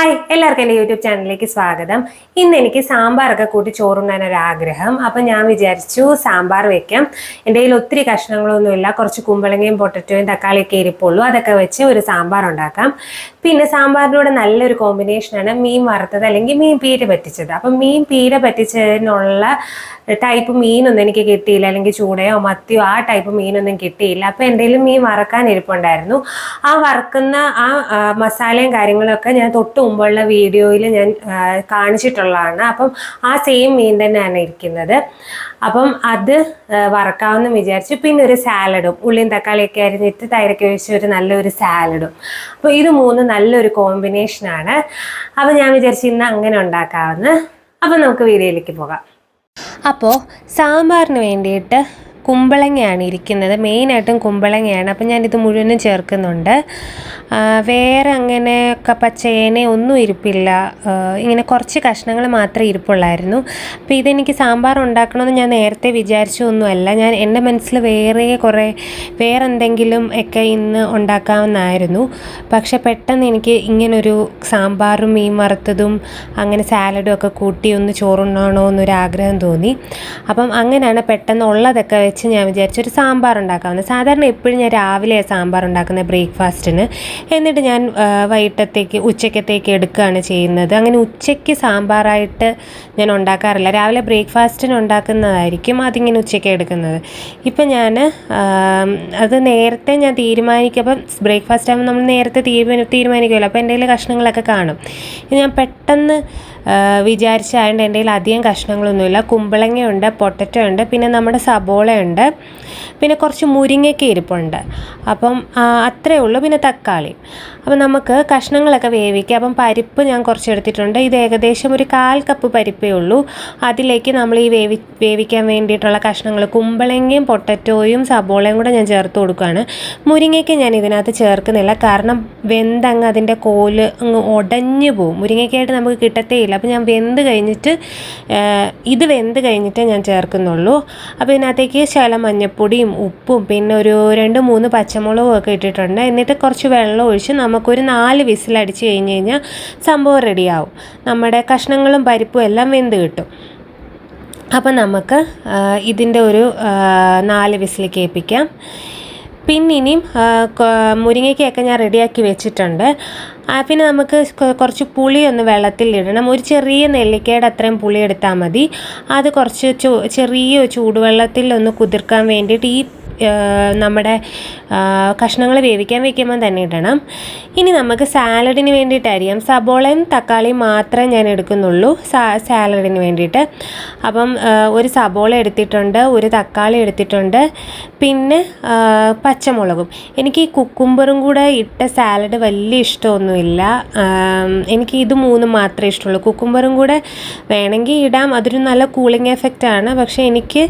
Hi എല്ലാവർക്കും എന്റെ YouTube ചാനലിലേക്ക് സ്വാഗതം. ഇന്ന് എനിക്ക് സാമ്പാറൊക്കെ കൂട്ടി ചോറുണ്ണാൻ ഒരു ആഗ്രഹം അപ്പം ഞാൻ വിചാരിച്ചു സാമ്പാർ വെക്കാം. എന്റെ കയ്യിൽ ഒത്തിരി കഷ്ണങ്ങളൊന്നുമില്ല. കുറച്ച് കുമ്പളങ്ങയും പൊട്ടറ്റോയും തക്കാളിയൊക്കെ ഇരിപ്പുള്ളൂ. അതൊക്കെ വെച്ച് ഒരു സാമ്പാർ ഉണ്ടാക്കാം. പിന്നെ സാമ്പാറിനോട് നല്ലൊരു കോമ്പിനേഷനാണ് മീൻ വറുത്തത് അല്ലെങ്കിൽ മീൻ പീര പറ്റിച്ചത്. അപ്പം മീൻ പീര പറ്റിച്ചതിനുള്ള ടൈപ്പ് മീനൊന്നും എനിക്ക് കിട്ടിയില്ല. അല്ലെങ്കിൽ ചൂടയോ മത്തിയോ ആ ടൈപ്പ് മീനൊന്നും കിട്ടിയില്ല. അപ്പം എന്തെങ്കിലും മീൻ വറക്കാൻ ഇരിപ്പുണ്ടായിരുന്നു. ആ വറക്കുന്ന ആ മസാലയും കാര്യങ്ങളൊക്കെ ഞാൻ തൊട്ട് മുമ്പുള്ള വീഡിയോയിൽ ഞാൻ കാണിച്ചിട്ടുള്ളതാണ്. അപ്പം ആ സെയിം മീൻ തന്നെയാണ് ഇരിക്കുന്നത്. അപ്പം അത് വറക്കാമെന്ന് വിചാരിച്ചു പിന്നെ ഒരു സാലഡും ഉള്ളിയും തക്കാളിയൊക്കെ അരിഞ്ഞിട്ട് തൈരൊക്കെ ഒഴിച്ച് ഒരു നല്ലൊരു സാലഡും. അപ്പോൾ ഇത് മൂന്ന് നല്ലൊരു കോമ്പിനേഷനാണ് അപ്പം ഞാൻ വിചാരിച്ചു ഇന്ന് അങ്ങനെ ഉണ്ടാക്കാമെന്ന്. അപ്പം നമുക്ക് വീഡിയോയിലേക്ക് പോകാം. അപ്പോൾ സാമ്പാറിന് വേണ്ടിയിട്ട് കുമ്പളങ്ങയാണ് ഇരിക്കുന്നത്. മെയിനായിട്ടും കുമ്പളങ്ങയാണ്. അപ്പം ഞാനിത് മുഴുവനും ചേർക്കുന്നുണ്ട്. വേറെ അങ്ങനെ പച്ചയേന ഒന്നും ഇരിപ്പില്ല. ഇങ്ങനെ കുറച്ച് കഷ്ണങ്ങൾ മാത്രമേ ഇരിപ്പുള്ളായിരുന്നു. അപ്പോൾ ഇതെനിക്ക് സാമ്പാർ ഉണ്ടാക്കണമെന്ന് ഞാൻ നേരത്തെ വിചാരിച്ചൊന്നുമല്ല. ഞാൻ എന്റെ മനസ്സിൽ വേറെ കുറേ വേറെ എന്തെങ്കിലും ഒക്കെ ഇന്ന് ഉണ്ടാക്കാമെന്നായിരുന്നു പക്ഷെ പെട്ടെന്ന് എനിക്ക് ഇങ്ങനൊരു സാമ്പാറും മീൻ വറുത്തതും അങ്ങനെ സാലഡും ഒക്കെ കൂട്ടി ഒന്ന് ചോറുണ്ണണോ എന്നൊരു ആഗ്രഹം തോന്നി. അപ്പം അങ്ങനെയാണ് പെട്ടെന്ന് ഉള്ളതൊക്കെ വെച്ച് ഞാൻ വിചാരിച്ചൊരു സാമ്പാർ ഉണ്ടാക്കാമെന്ന്. സാധാരണ എപ്പോഴും ഞാൻ രാവിലെ സാമ്പാർ ഉണ്ടാക്കുന്നത് ബ്രേക്ക്ഫാസ്റ്റിന്. എന്നിട്ട് ഞാൻ വൈകിട്ടത്തേക്ക് ഉച്ചക്കത്തേക്ക് എടുക്കുകയാണ് ചെയ്യുന്നത്. അങ്ങനെ ഉച്ചയ്ക്ക് സാമ്പാറായിട്ട് ഞാൻ ഉണ്ടാക്കാറില്ല. രാവിലെ ബ്രേക്ക്ഫാസ്റ്റിന് ഉണ്ടാക്കുന്നതായിരിക്കും അതിങ്ങനെ ഉച്ചയ്ക്ക് എടുക്കുന്നത്. ഇപ്പം ഞാൻ അത് നേരത്തെ ഞാൻ തീരുമാനിക്കും. അപ്പം ബ്രേക്ക്ഫാസ്റ്റ് ആകുമ്പോൾ നമ്മൾ നേരത്തെ തീരുമാനം തീരുമാനിക്കുമല്ലോ. അപ്പോൾ എന്റെ കയ്യിൽ കഷ്ണങ്ങളൊക്കെ കാണും. ഞാൻ പെട്ടെന്ന് വിചാരിച്ചായതുകൊണ്ട് എന്റെ കയ്യിൽ അധികം കഷ്ണങ്ങളൊന്നുമില്ല. കുമ്പളങ്ങയുണ്ട് പൊട്ടറ്റോ ഉണ്ട് പിന്നെ നമ്മുടെ സബോളയുണ്ട് പിന്നെ കുറച്ച് മുരിങ്ങയ്ക്ക ഇരിപ്പുണ്ട്. അപ്പം അത്രയേ അത്രേ ഉള്ളൂ. പിന്നെ തക്കാളി. അപ്പം നമുക്ക് കഷ്ണങ്ങളൊക്കെ വേവിക്കുക അപ്പം പരിപ്പ് ഞാൻ കുറച്ച് എടുത്തിട്ടുണ്ട് ഇത് ഏകദേശം ഒരു കാൽ കപ്പ് പരിപ്പേ ഉള്ളൂ. അതിലേക്ക് നമ്മൾ ഈ വേവി വേവിക്കാൻ വേണ്ടിയിട്ടുള്ള കഷ്ണങ്ങൾ കുമ്പളങ്ങയും പൊട്ടറ്റോയും സബോളയും കൂടെ ഞാൻ ചേർത്ത് കൊടുക്കുകയാണ്. മുരിങ്ങയ്ക്ക് ഞാൻ ഇതിനകത്ത് ചേർക്കുന്നില്ല. കാരണം വെന്തങ്ങ് അതിന്റെ കോൽ അങ്ങ് ഉടഞ്ഞു പോവും. മുരിങ്ങയ്ക്കായിട്ട് നമുക്ക് കിട്ടത്തേ ഇല്ല അപ്പോൾ ഞാൻ വെന്ത് കഴിഞ്ഞിട്ട് ഇത് വെന്ത് കഴിഞ്ഞിട്ടേ ഞാൻ ചേർക്കുന്നുള്ളൂ. അപ്പോൾ ഇതിനകത്തേക്ക് ശകലം മഞ്ഞപ്പൊടിയും ഉപ്പും പിന്നെ ഒരു രണ്ട് മൂന്ന് പച്ചമുളകും ഒക്കെ ഇട്ടിട്ടുണ്ട്. എന്നിട്ട് കുറച്ച് വെള്ളം ഒഴിച്ച് നമുക്കൊരു നാല് വിസിലടിച്ച് കഴിഞ്ഞ് കഴിഞ്ഞാൽ സംഭവം റെഡിയാവും. നമ്മുടെ കഷ്ണങ്ങളും പരിപ്പും എല്ലാം വെന്ത് കിട്ടും. അപ്പോൾ നമുക്ക് ഇതിന്റെ ഒരു നാല് വിസിൽ കേൾപ്പിക്കാം പിന്നെ ഇനിയും മുരിങ്ങയ്ക്കയൊക്കെ ഞാൻ റെഡിയാക്കി വെച്ചിട്ടുണ്ട്. പിന്നെ നമുക്ക് കുറച്ച് പുളി ഒന്ന് വെള്ളത്തിൽ ഇടണം ഒരു ചെറിയ നെല്ലിക്കയുടെ അത്രയും പുളി എടുത്താൽ മതി. അത് കുറച്ച് ചെറിയ ചൂടുവെള്ളത്തിൽ ഒന്ന് കുതിർക്കാൻ വേണ്ടിയിട്ട് ഈ നമ്മുടെ കഷ്ണങ്ങൾ വേവിക്കാൻ വെക്കുമ്പോൾ തന്നെ ഇടണം. ഇനി നമുക്ക് സാലഡിന് വേണ്ടിയിട്ട് അരിയാം. സബോളയും തക്കാളിയും മാത്രമേ ഞാൻ എടുക്കുന്നുള്ളൂ. സാലഡിന് വേണ്ടിയിട്ട്. അപ്പം ഒരു സബോള എടുത്തിട്ടുണ്ട് ഒരു തക്കാളി എടുത്തിട്ടുണ്ട് പിന്നെ പച്ചമുളകും. എനിക്ക് ഈ കുക്കുംബറും കൂടെ ഇട്ട സാലഡ് വലിയ ഇഷ്ടമൊന്നുമില്ല. എനിക്ക് ഇത് മൂന്നും മാത്രമേ ഇഷ്ടമുള്ളൂ. കുക്കുംബറും കൂടെ വേണമെങ്കിൽ ഇടാം. അതൊരു നല്ല കൂളിംഗ് എഫക്റ്റ് ആണ് പക്ഷേ എനിക്ക്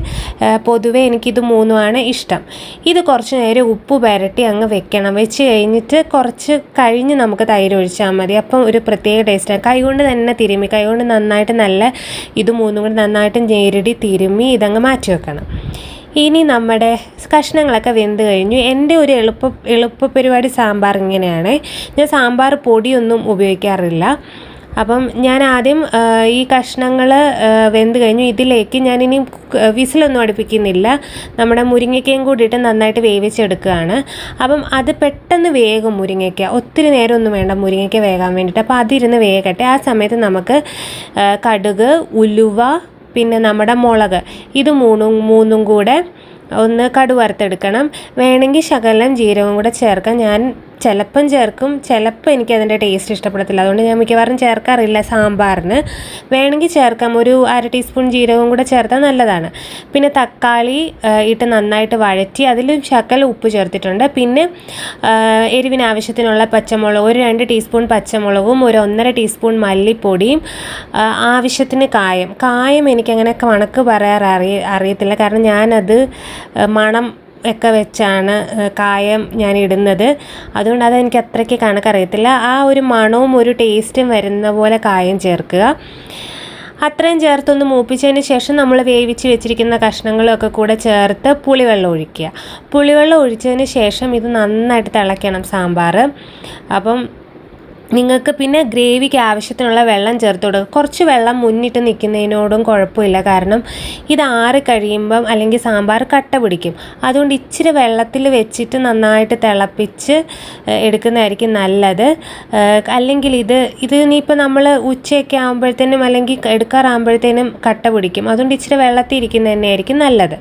പൊതുവേ എനിക്കിത് മൂന്നുമാണ് ഇഷ്ടം. ഇത് കുറച്ച് നേരം ഉപ്പ് പുരട്ടി അങ്ങ് വെക്കണം. വെച്ച് കഴിഞ്ഞിട്ട് കുറച്ച് കഴിഞ്ഞ് നമുക്ക് തൈര് ഒഴിച്ചാൽ മതി. അപ്പം ഒരു പ്രത്യേക ടേസ്റ്റാണ് കൈകൊണ്ട് തന്നെ തിരുമ്മി കൈകൊണ്ട് നന്നായിട്ട് നല്ല ഇത് മൂന്നും കൂടി നന്നായിട്ട് ഞെരടി തിരുമ്മി ഇതങ്ങ് മാറ്റി വെക്കണം. ഇനി നമ്മുടെ കഷ്ണങ്ങളൊക്കെ വെന്ത് കഴിഞ്ഞു. എന്റെ ഒരു എളുപ്പ എളുപ്പ പരിപാടി സാമ്പാർ ഇങ്ങനെയാണ്. ഞാൻ സാമ്പാർ പൊടിയൊന്നും ഉപയോഗിക്കാറില്ല. അപ്പം ഞാൻ ആദ്യം ഈ കഷ്ണങ്ങൾ വെന്ത് കഴിഞ്ഞു. ഇതിലേക്ക് ഞാനിനി വിസിലൊന്നും അടുപ്പിക്കുന്നില്ല. നമ്മുടെ മുരിങ്ങയ്ക്കയും കൂടിയിട്ട് നന്നായിട്ട് വേവിച്ചെടുക്കുകയാണ്. അപ്പം അത് പെട്ടെന്ന് വേഗം മുരിങ്ങയ്ക്ക. ഒത്തിരി നേരമൊന്നും വേണ്ട മുരിങ്ങയ്ക്ക വേകാൻ വേണ്ടിയിട്ട്. അപ്പോൾ അതിരുന്ന് വേകട്ടെ. ആ സമയത്ത് നമുക്ക് കടുക് ഉലുവ പിന്നെ നമ്മുടെ മുളക്. ഇത് മൂന്നും മൂന്നും കൂടെ ഒന്ന് കടുവറുത്തെടുക്കണം. വേണമെങ്കിൽ ശകലം ജീരകം കൂടെ ചേർക്കാം. ഞാൻ ചിലപ്പം ചേർക്കും ചിലപ്പോൾ എനിക്ക് അതിന്റെ ടേസ്റ്റ് ഇഷ്ടപ്പെടത്തില്ല. അതുകൊണ്ട് ഞാൻ മിക്കവാറും ചേർക്കാറില്ല സാമ്പാറിന്. വേണമെങ്കിൽ ചേർക്കാം. ഒരു അര ടീസ്പൂൺ ജീരകവും കൂടെ ചേർത്താൽ നല്ലതാണ്. പിന്നെ തക്കാളി ഇട്ട് നന്നായിട്ട് വഴറ്റി അതിലും ശക്കല ഉപ്പ് ചേർത്തിട്ടുണ്ട്. പിന്നെ എരിവിന് ആവശ്യത്തിനുള്ള പച്ചമുളക് ഒരു രണ്ട് ടീസ്പൂൺ പച്ചമുളകും ഒരു ഒന്നര ടീസ്പൂൺ മല്ലിപ്പൊടിയും ആവശ്യത്തിന് കായം. കായം എനിക്കങ്ങനെ കണക്ക് പറയാൻ അറിയ അറിയത്തില്ല. കാരണം ഞാനത് മണം ഒക്കെ വെച്ചാണ് കായം ഞാൻ ഇടുന്നത് അതുകൊണ്ട് അതെനിക്ക് അത്രയ്ക്ക് കണക്കറിയത്തില്ല. ആ ഒരു മണവും ഒരു ടേസ്റ്റും വരുന്ന പോലെ കായം ചേർക്കുക. അത്രയും ചേർത്തൊന്ന് മൂപ്പിച്ചതിന് ശേഷം നമ്മൾ വേവിച്ച് വെച്ചിരിക്കുന്ന കഷ്ണങ്ങളൊക്കെ കൂടെ ചേർത്ത് പുളിവെള്ളം ഒഴിക്കുക. പുളിവെള്ളം ഒഴിച്ചതിന് ശേഷം ഇത് നന്നായിട്ട് തിളയ്ക്കണം സാമ്പാർ അപ്പം നിങ്ങൾക്ക് പിന്നെ ഗ്രേവിക്ക് ആവശ്യത്തിനുള്ള വെള്ളം ചേർത്ത് കൊടുക്കുക കുറച്ച് വെള്ളം മുന്നിട്ട് നിൽക്കുന്നതിനോടും കുഴപ്പമില്ല. കാരണം ഇത് ആറി കഴിയുമ്പം അല്ലെങ്കിൽ സാമ്പാർ കട്ട പിടിക്കും. അതുകൊണ്ട് ഇച്ചിരി വെള്ളത്തിൽ വെച്ചിട്ട് നന്നായിട്ട് തിളപ്പിച്ച് എടുക്കുന്നതായിരിക്കും നല്ലത്. അല്ലെങ്കിൽ ഇത് ഇത് ഇനിയിപ്പോൾ നമ്മൾ ഉച്ചയൊക്കെ ആകുമ്പോഴത്തേനും അല്ലെങ്കിൽ എടുക്കാറാകുമ്പോഴത്തേനും കട്ട പിടിക്കും. അതുകൊണ്ട് ഇച്ചിരി വെള്ളത്തിൽ ഇരിക്കുന്നത് തന്നെയായിരിക്കും നല്ലത്.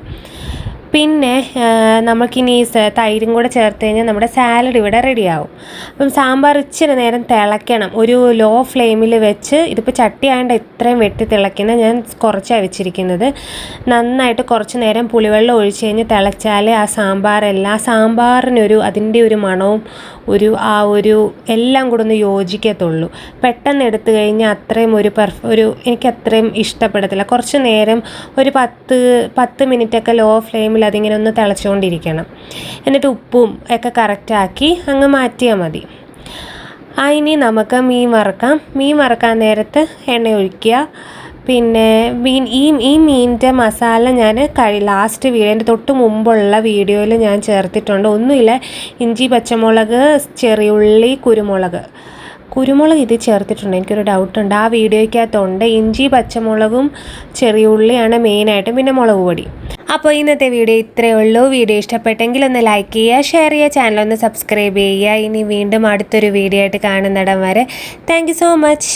പിന്നെ നമുക്കിനി തൈരും കൂടെ ചേർത്ത് കഴിഞ്ഞാൽ നമ്മുടെ സാലഡ് ഇവിടെ റെഡിയാവും. അപ്പം സാമ്പാർ ഇച്ചിരി നേരം തിളയ്ക്കണം. ഒരു ലോ ഫ്ലെയിമിൽ വെച്ച് ഇതിപ്പോൾ ചട്ടി ആയതുകൊണ്ട് ഇത്രയും വെട്ടി തിളയ്ക്കുന്ന ഞാൻ കുറച്ചാണ് വെച്ചിരിക്കുന്നത് നന്നായിട്ട് കുറച്ച് നേരം പുളിവെള്ളം ഒഴിച്ച് കഴിഞ്ഞ് തിളച്ചാൽ ആ സാമ്പാറെല്ലാം സാമ്പാറിനൊരു അതിന്റെ ഒരു മണവും ഒരു ആ ഒരു എല്ലാം കൂടെ ഒന്ന് യോജിക്കത്തുള്ളൂ. പെട്ടെന്ന് എടുത്തു കഴിഞ്ഞാൽ അത്രയും ഒരു പെർഫ് ഒരു എനിക്ക് അത്രയും ഇഷ്ടപ്പെടത്തില്ല. കുറച്ച് നേരം ഒരു പത്ത് പത്ത് മിനിറ്റൊക്കെ ലോ ഫ്ലെയിമിൽ അതിങ്ങനെ ഒന്ന് തിളച്ചുകൊണ്ടിരിക്കണം. എന്നിട്ട് ഉപ്പും ഒക്കെ കറക്റ്റാക്കി അങ്ങ് മാറ്റിയാൽ മതി. ആ ഇനി നമുക്ക് മീൻ വറക്കാം. മീൻ വറക്കാൻ നേരത്ത് എണ്ണ ഒഴിക്കുക. പിന്നെ മീൻ ഈ ഈ മീനിന്റെ മസാല ഞാൻ കഴി ലാസ്റ്റ് വീഡിയോ എന്റെ തൊട്ട് മുമ്പുള്ള വീഡിയോയിൽ ഞാൻ ചേർത്തിട്ടുണ്ട്. ഒന്നുമില്ല ഇഞ്ചി പച്ചമുളക് ചെറിയുള്ളി കുരുമുളക്. കുരുമുളക് ഇത് ചേർത്തിട്ടുണ്ട്. എനിക്കൊരു ഡൗട്ടുണ്ട് ആ വീഡിയോയ്ക്കകത്തുണ്ട്. ഇഞ്ചി പച്ചമുളകും ചെറിയുള്ളിയാണ് മെയിനായിട്ടും പിന്നെ മുളക് പൊടി. അപ്പോൾ ഇന്നത്തെ വീഡിയോ ഇത്രയേ ഉള്ളൂ. വീഡിയോ ഇഷ്ടപ്പെട്ടെങ്കിൽ ഒന്ന് ലൈക്ക് ചെയ്യുക ഷെയർ ചെയ്യുക ചാനൽ ഒന്ന് സബ്സ്ക്രൈബ് ചെയ്യുക. ഇനി വീണ്ടും അടുത്തൊരു വീഡിയോ ആയിട്ട് കാണുന്നിടം വരെ. Thank so much